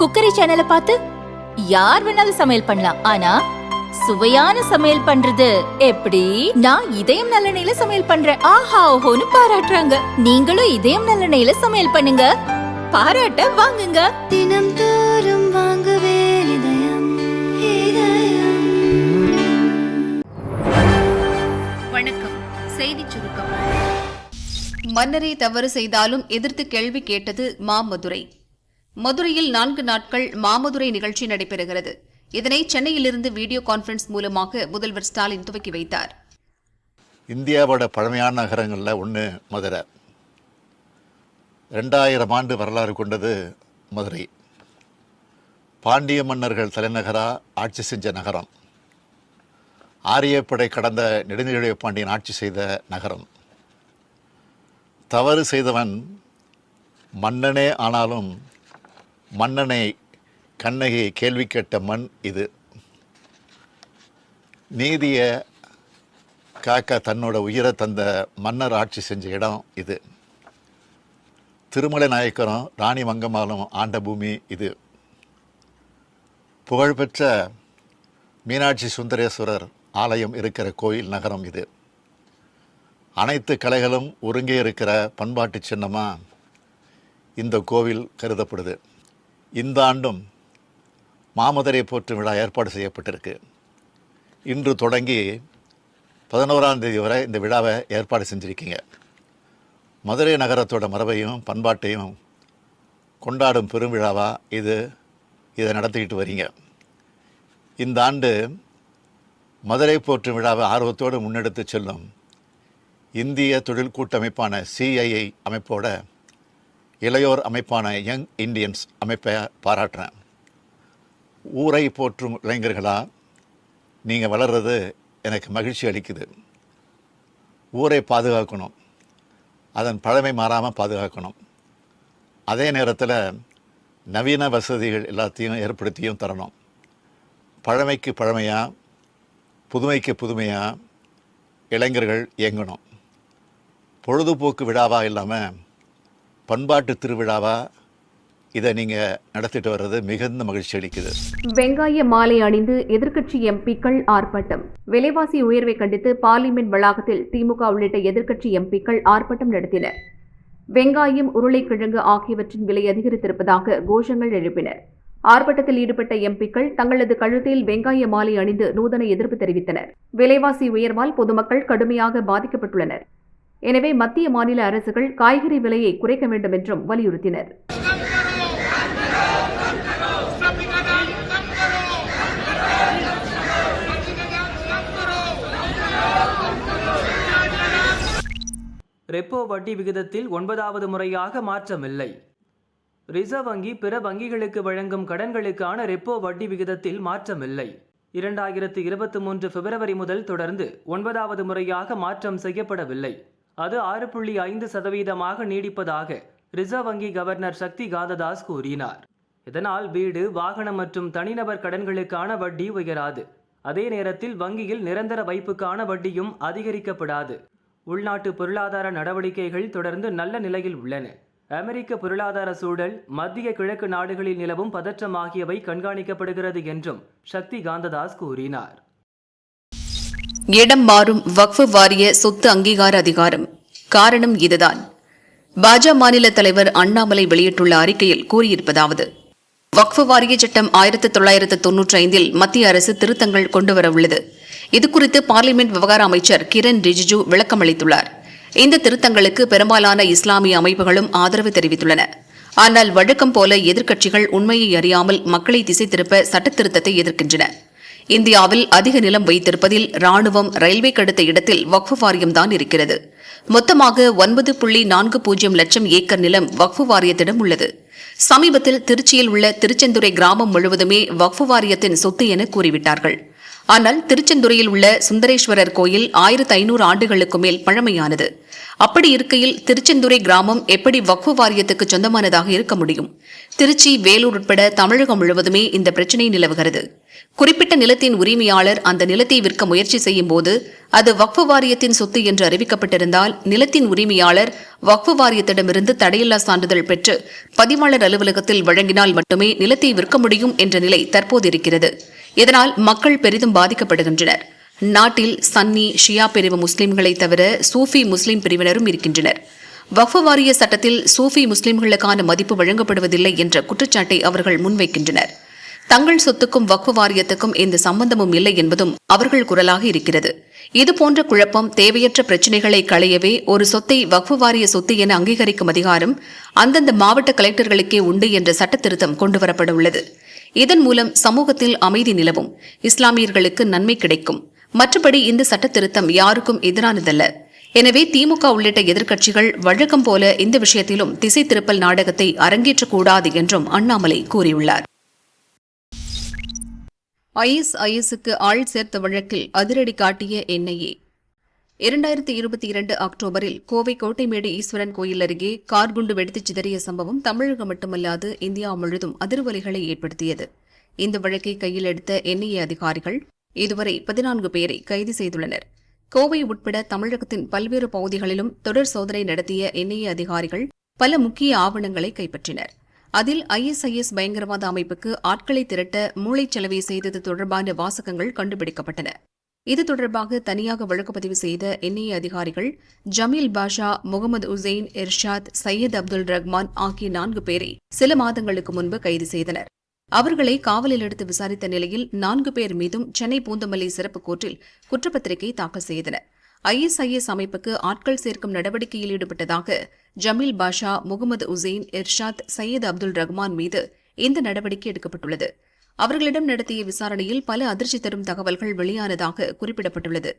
Cookery சேனலை பார்த்து யார் வேணாலும் சமையல் பண்ணலாம். ஆனா சுவையான சமையல் பண்றது எப்படி? நான் இதயம் நல்லெண்ணெயில சமையல் பண்றேன். ஆஹா ஓஹோன்னு பாராட்டுறாங்க. நீங்களும் இதயம் நல்லெண்ணெயில சமையல் பண்ணுங்க. பாராட்ட வாங்குங்க. தினம் தோறும் வாங்குவே இதயம் இதயம். வணக்கம். சுருக்கம். மன்னரே தவறு செய்தாலும் எதிர்த்து கேள்வி கேட்டது மாமதுரை. மதுரையில் நான்கு நாட்கள் மாமதுரை நிகழ்ச்சி நடைபெறுகிறது. இதனை சென்னையிலிருந்து வீடியோ கான்பரன்ஸ் மூலமாக முதல்வர் ஸ்டாலின் துவக்கி வைத்தார். இந்தியாவோட பழமையான நகரங்களில் ஒன்று மதுரை. ரெண்டாயிரம் ஆண்டு வரலாறு கொண்டது மதுரை. பாண்டிய மன்னர்கள் தலைநகராக ஆட்சி செஞ்ச நகரம். ஆரியப்படை கடந்த நெடுஞ்செழிய பாண்டியன் ஆட்சி செய்த நகரம். தவறு செய்தவன் மன்னனே ஆனாலும் மன்னனை கண்ணகி கேள்வி கேட்ட மண் இது. நீதியை காக்க தன்னோட உயிரை தந்த மன்னர் ஆட்சி செஞ்ச இடம் இது. திருமலை நாயக்கரும் ராணி மங்கம்மாளும் ஆண்ட பூமி இது. புகழ்பெற்ற மீனாட்சி சுந்தரேஸ்வரர் ஆலயம் இருக்கிற கோயில் நகரம் இது. அனைத்து கலைகளும் ஒருங்கே இருக்கிற பண்பாட்டு சின்னமாக இந்த கோவில் கருதப்படுது. இந்த ஆண்டும் மாமதுரை போற்றும் விழா ஏற்பாடு செய்யப்பட்டிருக்கு. இன்று தொடங்கி பதினோராம் தேதி வரை இந்த விழாவை ஏற்பாடு செஞ்சுருக்கீங்க. மதுரை நகரத்தோட மரபையும் பண்பாட்டையும் கொண்டாடும் பெருவிழாவாக இது இதை நடத்திக்கிட்டு வரீங்க. இந்த ஆண்டு மதுரை போற்றும் விழாவை ஆர்வத்தோடு முன்னெடுத்து செல்லும் இந்திய தொழில் கூட்டமைப்பான சிஐஐ அமைப்போட இளையோர் அமைப்பான யங் இண்டியன்ஸ் அமைப்பை பாராட்டுறேன். ஊரை போற்றும் இளைஞர்களாக நீங்கள் வளர்றது எனக்கு மகிழ்ச்சி அளிக்குது. ஊரை பாதுகாக்கணும். அதன் பழமை மாறாமல் பாதுகாக்கணும். அதே நேரத்தில் நவீன வசதிகள் எல்லாத்தையும் ஏற்படுத்தியும் தரணும். பழமைக்கு பழமையாக புதுமைக்கு புதுமையாக இளைஞர்கள் இயங்கணும். பொழுதுபோக்கு விழாவாக இல்லாமல் பண்பாட்டு திருவிழாவா? இதை நீங்கள் நடத்திட்டு வர்றது மிகுந்த மகிழ்ச்சி அளிக்குது. வெங்காய மாலை அணிந்து எதிர்க்கட்சி எம்பிக்கள் ஆர்ப்பாட்டம். விலைவாசி உயர்வை கண்டித்து பார்லிமெண்ட் வளாகத்தில் திமுக உள்ளிட்ட எதிர்க்கட்சி எம்பிக்கள் ஆர்ப்பாட்டம் நடத்தினர். வெங்காயம் உருளைக்கிழங்கு ஆகியவற்றின் விலை அதிகரித்திருப்பதாக கோஷங்கள் எழுப்பினர். ஆர்ப்பாட்டத்தில் ஈடுபட்ட எம்பிக்கள் தங்களது கழுத்தில் வெங்காய மாலை அணிந்து நூதன எதிர்ப்பு தெரிவித்தனர். விலைவாசி உயர்வால் பொதுமக்கள் கடுமையாக பாதிக்கப்பட்டுள்ளனர். எனவே மத்திய மாநில அரசுகள் காய்கறி விலையை குறைக்க வேண்டும் என்றும் வலியுறுத்தினர். ரெப்போ வட்டி விகிதத்தில் ஒன்பதாவது முறையாக மாற்றமில்லை. ரிசர்வ் வங்கி பிற வங்கிகளுக்கு வழங்கும் கடன்களுக்கான ரெப்போ வட்டி விகிதத்தில் மாற்றமில்லை. இரண்டாயிரத்து இருபத்தி மூன்று பிப்ரவரி முதல் தொடர்ந்து ஒன்பதாவது முறையாக மாற்றம் செய்யப்படவில்லை. அது ஆறு புள்ளி ஐந்து சதவீதமாக நீடிப்பதாக ரிசர்வ் வங்கி கவர்னர் சக்தி காந்ததாஸ் கூறினார். இதனால் வீடு வாகனம் மற்றும் தனிநபர் கடன்களுக்கான வட்டி உயராது. அதே நேரத்தில் வங்கியில் நிரந்தர வைப்புக்கான வட்டியும் அதிகரிக்கப்படாது. உள்நாட்டு பொருளாதார நடவடிக்கைகள் தொடர்ந்து நல்ல நிலையில் உள்ளன. அமெரிக்க பொருளாதார சூழல் மத்திய கிழக்கு நாடுகளில் நிலவும் பதற்றம் ஆகியவை கண்காணிக்கப்படுகிறது என்றும் சக்தி காந்ததாஸ் கூறினார். இடம் மாறும் வக்ஃபு வாரிய சொத்து அங்கீகார அதிகாரம். காரணம் இதுதான். பாஜ மாநில தலைவர் அண்ணாமலை வெளியிட்டுள்ள அறிக்கையில் கூறியிருப்பதாவது வக்ஃபு வாரிய சட்டம் ஆயிரத்து தொள்ளாயிரத்து தொன்னூற்றி ஐந்தில் மத்திய அரசு திருத்தங்கள் கொண்டுவர உள்ளது இதுகுறித்து பார்லிமெண்ட் விவகார அமைச்சர் கிரண் ரிஜிஜு விளக்கம் அளித்துள்ளார். இந்த திருத்தங்களுக்கு பெரும்பாலான இஸ்லாமிய அமைப்புகளும் ஆதரவு தெரிவித்துள்ளன. ஆனால் வழக்கம் போல எதிர்க்கட்சிகள் உண்மையை அறியாமல் மக்களை திசை திருப்ப சட்டத்திருத்தத்தை எதிர்க்கின்றன. இந்தியாவில் அதிக நிலம் வைத்திருப்பதில் ராணுவம் ரயில்வே அடுத்த இடத்தில் வக்ஃபு வாரியம்தான் இருக்கிறது. மொத்தமாக ஒன்பது புள்ளி நான்கு பூஜ்ஜியம் லட்சம் ஏக்கர் நிலம் வக்ஃபு வாரியத்திடம் உள்ளது. சமீபத்தில் திருச்சியில் உள்ள திருச்செந்துறை கிராமம் முழுவதுமே வக்ஃபு வாரியத்தின் சொத்து என கூறிவிட்டார்கள். ஆனால் திருச்செந்துறையில் உள்ள சுந்தரேஸ்வரர் கோயில் ஆயிரத்து ஐநூறு ஆண்டுகளுக்கு மேல் பழமையானது. அப்படி இருக்கையில் திருச்செந்துறை கிராமம் எப்படி வக்ஃபு வாரியத்துக்கு சொந்தமானதாக இருக்க முடியும்? திருச்சி வேலூர் உட்பட தமிழகம் முழுவதுமே இந்த பிரச்சினை நிலவுகிறது. குறிப்பிட்ட நிலத்தின் உரிமையாளர் அந்த நிலத்தை விற்க முயற்சி செய்யும் போது அது வக்ஃபு வாரியத்தின் சொத்து என்று அறிவிக்கப்பட்டிருந்தால் நிலத்தின் உரிமையாளர் வக்ஃபு வாரியத்திடமிருந்து தடையில்லா சான்றிதழ் பெற்று பதிவாளர் அலுவலகத்தில் வழங்கினால் மட்டுமே நிலத்தை விற்க முடியும் என்ற நிலை தற்போது இருக்கிறது இதனால் மக்கள் பெரிதும் பாதிக்கப்படுகின்றனர். நாட்டில் சன்னி ஷியா பிரிவு முஸ்லிம்களை தவிர சூஃபி முஸ்லிம் பிரிவினரும் இருக்கின்றனர். வக்ஃபு வாரிய சட்டத்தில் சூஃபி முஸ்லிம்களுக்கான மதிப்பு வழங்கப்படுவதில்லை என்ற குற்றச்சாட்டை அவர்கள் முன்வைக்கின்றனர். தங்கள் சொத்துக்கும் வக்ஃபு வாரியத்துக்கும் எந்த சம்பந்தமும் இல்லை என்பதும் அவர்கள் குரலாக இருக்கிறது. இதுபோன்ற குழப்பம் தேவையற்ற பிரச்சினைகளை களையவே ஒரு சொத்தை வக்ஃபு வாரிய சொத்து என அங்கீகரிக்கும் அதிகாரம் அந்தந்த மாவட்ட கலெக்டர்களுக்கே உண்டு என்ற சட்ட திருத்தம் கொண்டுவரப்பட உள்ளது இதன் மூலம் சமூகத்தில் அமைதி நிலவும் இஸ்லாமியர்களுக்கு நன்மை கிடைக்கும். மற்றபடி இந்த சட்ட திருத்தம் யாருக்கும் எதிரானதல்ல. எனவே திமுக உள்ளிட்ட எதிர்க்கட்சிகள் வழக்கம் போல இந்த விஷயத்திலும் திசை திருப்பல் நாடகத்தை அரங்கேற்றக்கூடாது என்றும் அண்ணாமலை கூறியுள்ளார். ஐஎஸ்ஐஎஸ்க்கு ஆள் சேர்த்த வழக்கில் அதிரடி காட்டிய என்ஐஏ. இரண்டாயிரத்தி இருபத்தி இரண்டு அக்டோபரில் கோவை கோட்டைமேடு ஈஸ்வரன் கோயில் அருகே கார் குண்டு வெடித்துச் சிதறிய சம்பவம் தமிழகம் மட்டுமல்லாது இந்தியா முழுதும் அதிர்வலைகளை ஏற்படுத்தியது. இந்த வழக்கை கையில் எடுத்த என்ஐஏ அதிகாரிகள் இதுவரை பதினான்கு பேரை கைது செய்துள்ளனர். கோவை உட்பட தமிழகத்தின் பல்வேறு பகுதிகளிலும் தொடர் சோதனை நடத்திய என்ஐஏ அதிகாரிகள் பல முக்கிய ஆவணங்களை கைப்பற்றினர். அதில் ஐஎஸ்ஐஎஸ் பயங்கரவாத அமைப்புக்கு ஆட்களை திரட்ட மூளைச்சலவை செய்தது தொடர்பான வாசகங்கள் கண்டுபிடிக்கப்பட்டன. இது தொடர்பாக தனியாக வழக்கு பதிவு செய்த என்ஐஏ அதிகாரிகள் ஜமீல் பாஷா முகமது உசைன் இர்ஷாத் சையத் அப்துல் ரஹ்மான் ஆகிய நான்கு பேரை சில மாதங்களுக்கு முன்பு கைது செய்தனர். அவர்களை காவலில் எடுத்து விசாரித்த நிலையில் நான்கு பேர் மீதும் சென்னை பூந்தமல்லி சிறப்பு கோர்ட்டில் குற்றப்பத்திரிகை தாக்கல் செய்தனர். ஐஎஸ்ஐஎஸ் அமைப்புக்கு ஆட்கள் சேர்க்கும் நடவடிக்கையில் ஈடுபட்டதாக ஜமீல் பாஷா முகமது உசைன் இர்ஷாத் சையத் அப்துல் ரஹ்மான் மீது இந்த நடவடிக்கை எடுக்கப்பட்டுள்ளது. அவர்களிடம் நடத்திய விசாரணையில் பல அதிர்ச்சி தரும் தகவல்கள் வெளியானதாக குறிப்பிடப்பட்டுள்ளது.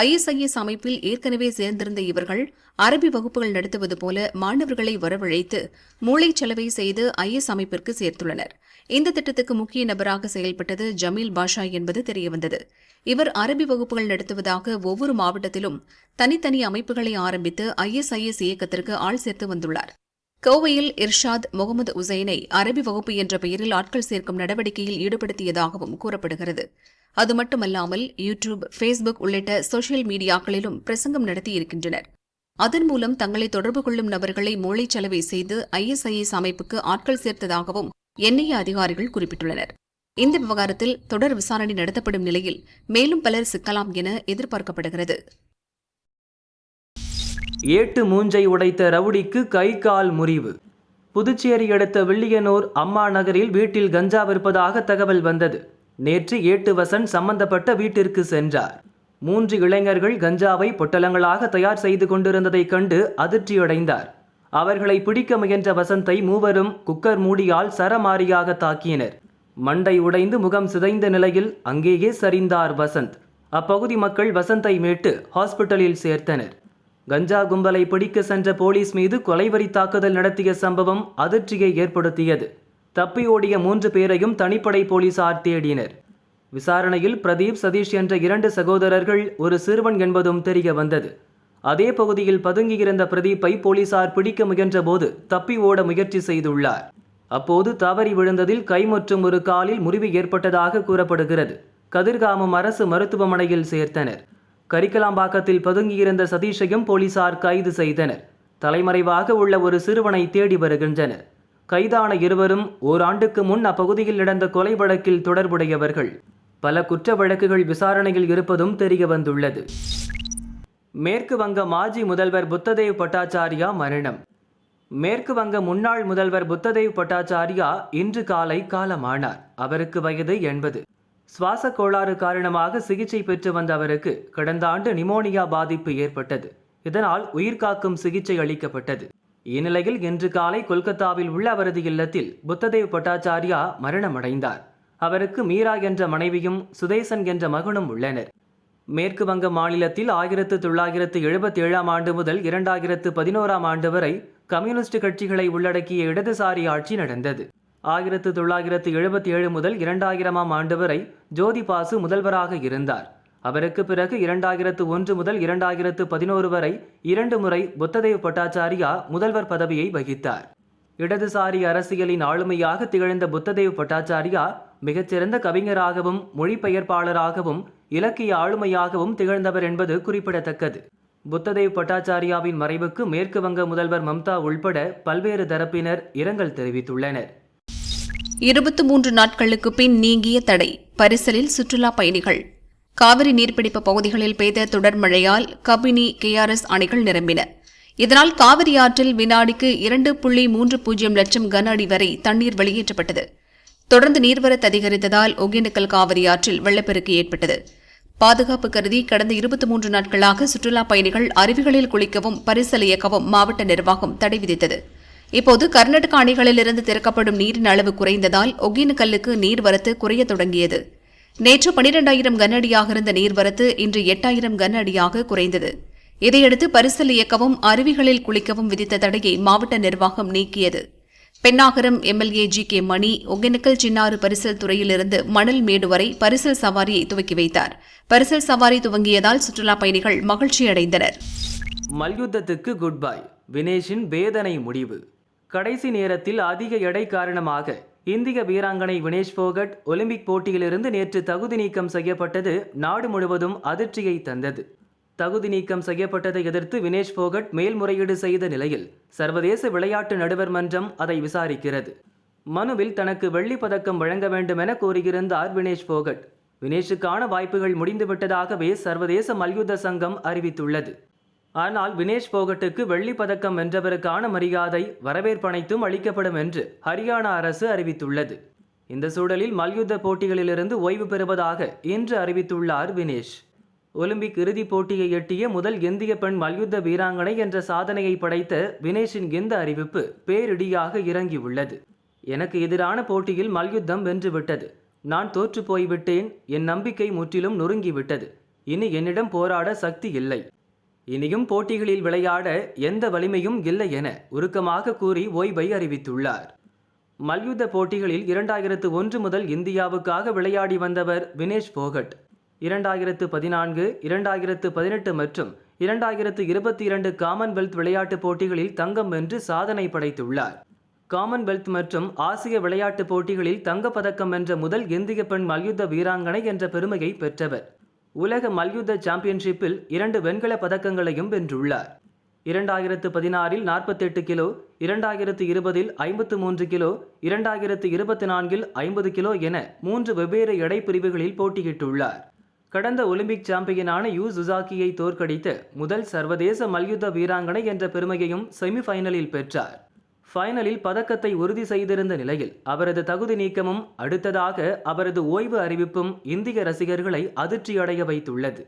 ஐஎஸ்ஐஎஸ் அமைப்பில் ஏற்கனவே சேர்ந்திருந்த இவர்கள் அரபி வகுப்புகள் நடத்துவது போல மாணவர்களை வரவழைத்து மூளைச்சலவை செய்து ஐஎஸ் அமைப்பிற்கு சேர்த்துள்ளனர். இந்த திட்டத்துக்கு முக்கிய நபராக செயல்பட்டது ஜமீல் பாஷா என்பது தெரியவந்தது. இவர் அரபி வகுப்புகள் நடத்துவதாக ஒவ்வொரு மாவட்டத்திலும் தனித்தனி அமைப்புகளை ஆரம்பித்து ஐஎஸ்ஐஎஸ் இயக்கத்திற்கு ஆள் சேர்த்து வந்துள்ளார். கோவையில் இர்ஷாத் முகமது உசைனை அரபி வகுப்பு என்ற பெயரில் ஆட்கள் சேர்க்கும் நடவடிக்கையில் ஈடுபடுத்தியதாகவும் கூறப்படுகிறது. அது மட்டுமல்லாமல் யூடியூப் ஃபேஸ்புக் உள்ளிட்ட சோசியல் மீடியாக்களிலும் பிரசங்கம் நடத்தியிருக்கின்றனர். அதன் மூலம் தங்களை தொடர்பு கொள்ளும் நபர்களை மூளைச்சலவை செய்து ஐஎஸ்ஐஎஸ் அமைப்புக்கு ஆட்கள் சேர்த்ததாகவும் என்ஐஏ அதிகாரிகள் குறிப்பிட்டுள்ளனர். இந்த விவகாரத்தில் தொடர் விசாரணை நடத்தப்படும் நிலையில் மேலும் பலர் சிக்கலாம் என எதிர்பார்க்கப்படுகிறது. ஏட்டு மூஞ்சை உடைத்த ரவுடிக்கு கை கால் முறிவு. புதுச்சேரி அடுத்த வில்லியனூர் அம்மா நகரில் வீட்டில் கஞ்சா விற்பதாக தகவல் வந்தது. நேற்று ஏட்டு வசன் சம்பந்தப்பட்ட வீட்டிற்கு சென்றார். மூன்று இளைஞர்கள் கஞ்சாவை பொட்டலங்களாக தயார் செய்து கொண்டிருந்ததைக் கண்டு அதிர்ச்சியடைந்தார். அவர்களை பிடிக்க முயன்ற வசந்தை மூவரும் குக்கர் மூடியால் சரமாரியாக தாக்கினர். மண்டை உடைந்து முகம் சிதைந்த நிலையில் அங்கேயே சரிந்தார் வசந்த். அப்பகுதி மக்கள் வசந்தை மீட்டு ஹாஸ்பிட்டலில் சேர்த்தனர். கஞ்சா கும்பலை பிடிக்க சென்ற போலீஸ் மீது கொலைவரி தாக்குதல் நடத்திய சம்பவம் அதிர்ச்சியை ஏற்படுத்தியது. தப்பி ஓடிய மூன்று பேரையும் தனிப்படை போலீசார் தேடினர். விசாரணையில் பிரதீப் சதீஷ் என்ற இரண்டு சகோதரர்கள் ஒரு சிறுவன் என்பதும் தெரிய வந்தது. அதே பகுதியில் பதுங்கியிருந்த பிரதீப்பை போலீசார் பிடிக்க முயன்றபோது தப்பி ஓட முயற்சி செய்துள்ளார். அப்போது தவறி விழுந்ததில் கை மற்றும் ஒரு காலில் முறிவு ஏற்பட்டதாக கூறப்படுகிறது. கதிர்காமம் அரசு மருத்துவமனையில் சேர்த்தனர். கரிக்கலாம்பாக்கத்தில் பதுங்கியிருந்த சதீஷையும் போலீசார் கைது செய்தனர். தலைமறைவாக உள்ள ஒரு சிறுவனை தேடி வருகின்றனர். கைதான இருவரும் ஓராண்டுக்கு முன் அப்பகுதியில் நடந்த கொலை வழக்கில் தொடர்புடையவர்கள். பல குற்ற வழக்குகள் விசாரணையில் இருப்பதும் தெரிய வந்துள்ளது. மேற்கு வங்க மாஜி முதல்வர் புத்ததேவ் பட்டாச்சாரியா மரணம். மேற்கு வங்க முன்னாள் முதல்வர் புத்ததேவ் பட்டாச்சாரியா இன்று காலை காலமானார். அவருக்கு வயது எண்பது. சுவாச கோளாறு காரணமாக சிகிச்சை பெற்று வந்த அவருக்கு கடந்த ஆண்டு நிமோனியா பாதிப்பு ஏற்பட்டது. இதனால் உயிர்காக்கும் சிகிச்சை அளிக்கப்பட்டது. இந்நிலையில் இன்று காலை கொல்கத்தாவில் உள்ள அவரது இல்லத்தில் புத்ததேவ் பட்டாச்சாரியா மரணமடைந்தார். அவருக்கு மீரா என்ற மனைவியும் சுதேசன் என்ற மகனும் உள்ளனர். மேற்கு வங்க மாநிலத்தில் ஆயிரத்து தொள்ளாயிரத்து எழுபத்தி ஏழாம் ஆண்டு முதல் இரண்டாயிரத்து பதினோராம் ஆண்டு வரை கம்யூனிஸ்ட் கட்சிகளை உள்ளடக்கிய இடதுசாரி ஆட்சி நடந்தது. ஆயிரத்து தொள்ளாயிரத்து எழுபத்தி ஏழு முதல் இரண்டாயிரமாம் ஆண்டு வரை ஜோதி பாசு முதல்வராக இருந்தார். அவருக்கு பிறகு இரண்டாயிரத்து ஒன்று முதல் இரண்டாயிரத்து பதினோரு வரை இரண்டு முறை புத்ததேவ் பட்டாச்சாரியா முதல்வர் பதவியை வகித்தார். இடதுசாரி அரசியலின் ஆளுமையாக திகழ்ந்த புத்ததேவ் பட்டாச்சாரியா மிகச்சிறந்த கவிஞராகவும் மொழிபெயர்ப்பாளராகவும் இலக்கிய ஆளுமையாகவும் திகழ்ந்தவர் என்பது குறிப்பிடத்தக்கது. புத்ததேவ் பட்டாச்சாரியாவின் மறைவுக்கு மேற்கு வங்க முதல்வர் மம்தா உள்பட பல்வேறு தரப்பினர் இரங்கல் தெரிவித்துள்ளனர். இருபத்தி மூன்று நாட்களுக்கு பின் நீங்கிய தடை. பரிசலில் சுற்றுலா பயணிகள். காவிரி நீர்பிடிப்பு பகுதிகளில் பெய்த தொடர் மழையால் கபினி கேஆர்எஸ் அணைகள் நிரம்பின. இதனால் காவிரி ஆற்றில் வினாடிக்கு இரண்டு புள்ளி மூன்று பூஜ்ஜியம் லட்சம் கன அடி வரை தண்ணீர் வெளியேற்றப்பட்டது. தொடர்ந்து நீர்வரத்து அதிகரித்ததால் ஒகேனக்கல் காவிரி ஆற்றில் வெள்ளப்பெருக்கு ஏற்பட்டது. பாதுகாப்பு கருதி கடந்த இருபத்தி மூன்று நாட்களாக சுற்றுலா பயணிகள் அருவிகளில் குளிக்கவும் பரிசல் இயக்கவும் மாவட்ட நிர்வாகம் தடை விதித்தது. இப்போது கர்நாடக அணைகளிலிருந்து திறக்கப்படும் நீரின் அளவு குறைந்ததால் ஒகேனக்கல்லுக்கு நீர்வரத்து குறையத் தொடங்கியது. நேற்று பனிரெண்டாயிரம் கனஅடியாக இருந்த நீர்வரத்து இன்று எட்டாயிரம் கனஅடியாக குறைந்தது. இதையடுத்து பரிசல் இயக்கவும் அருவிகளில் குளிக்கவும் விதித்த தடையை மாவட்ட நிர்வாகம் நீக்கியது. Pennagaram MLA G K Mani Hogenakkal Chinnaru பரிசல் துறையிலிருந்து மணல் மேடு வரை பரிசல் சவாரியை துவக்கி வைத்தார். பரிசல் சவாரி துவங்கியதால் சுற்றுலா பயணிகள் மகிழ்ச்சியடைந்தனர். மல்யுத்தத்துக்கு குட் பை வினேஷின் வேதனை முடிவு. கடைசி நேரத்தில் அதிக எடை காரணமாக இந்திய வீராங்கனை வினேஷ் போகட் ஒலிம்பிக் போட்டியிலிருந்து நேற்று தகுதி நீக்கம் செய்யப்பட்டது நாடு முழுவதும் அதிர்ச்சியை தந்தது. தகுதி நீக்கம் செய்யப்பட்டதை எதிர்த்து வினேஷ் போகட் மேல்முறையீடு செய்த நிலையில் சர்வதேச விளையாட்டு நடுவர் மன்றம் அதை விசாரிக்கிறது. மனுவில் தனக்கு வெள்ளிப் பதக்கம் வழங்க வேண்டும் என கோரியிருந்தார் வினேஷ் போகட். வினேஷுக்கான வாய்ப்புகள் முடிந்துவிட்டதாகவே சர்வதேச மல்யுத்த சங்கம் அறிவித்துள்ளது. ஆனால் வினேஷ் போகட்டுக்கு வெள்ளிப் பதக்கம் வென்றவருக்கான மரியாதை வரவேற்பனைத்தும் அளிக்கப்படும் என்று ஹரியானா அரசு அறிவித்துள்ளது. இந்த சூழலில் மல்யுத்த போட்டிகளிலிருந்து ஓய்வு பெறுவதாக இன்று அறிவித்துள்ளார் வினேஷ். ஒலிம்பிக் இறுதிப் போட்டியை எட்டிய முதல் இந்திய பெண் மல்யுத்த வீராங்கனை என்ற சாதனையை படைத்த வினேஷின் இந்த அறிவிப்பு பேரிடியாக இறங்கியுள்ளது. எனக்கு எதிரான போட்டியில் மல்யுத்தம் வென்றுவிட்டது. நான் தோற்று போய்விட்டேன். என் நம்பிக்கை முற்றிலும் நொறுங்கிவிட்டது. இனி என்னிடம் போராட சக்தி இல்லை. இனியும் போட்டிகளில் விளையாட எந்த வலிமையும் இல்லை என உருக்கமாக கூறி ஓய்வை அறிவித்துள்ளார். மல்யுத்த போட்டிகளில் இரண்டாயிரத்து ஒன்று முதல் இந்தியாவுக்காக விளையாடி வந்தவர் வினேஷ் போகட். இரண்டாயிரத்து பதினான்கு இரண்டாயிரத்து பதினெட்டு மற்றும் இரண்டாயிரத்து இருபத்தி இரண்டு காமன்வெல்த் விளையாட்டுப் போட்டிகளில் தங்கம் வென்று சாதனை படைத்துள்ளார். காமன்வெல்த் மற்றும் ஆசிய விளையாட்டுப் போட்டிகளில் தங்கப்பதக்கம் வென்ற முதல் இந்திய பெண் மல்யுத்த வீராங்கனை என்ற பெருமையை பெற்றவர். உலக மல்யுத்த சாம்பியன்ஷிப்பில் இரண்டு வெண்கல பதக்கங்களையும் வென்றுள்ளார். இரண்டாயிரத்து பதினாறில் நாற்பத்தெட்டு கிலோ இரண்டாயிரத்து இருபதில் ஐம்பத்து மூன்று கிலோ இரண்டாயிரத்து இருபத்தி நான்கில் ஐம்பது கிலோ என மூன்று வெவ்வேறு எடை பிரிவுகளில் போட்டியிட்டுள்ளார். கடந்த ஒலிம்பிக் சாம்பியனான யூ சுசாக்கியை தோற்கடித்த முதல் சர்வதேச மல்யுத்த வீராங்கனை என்ற பெருமையையும் செமிஃபைனலில் பெற்றார். ஃபைனலில் பதக்கத்தை உறுதி செய்திருந்த நிலையில் அவரது தகுதி நீக்கமும் அடுத்ததாக அவரது ஓய்வு அறிவிப்பும் இந்திய ரசிகர்களை அதிர்ச்சியடைய வைத்துள்ளது.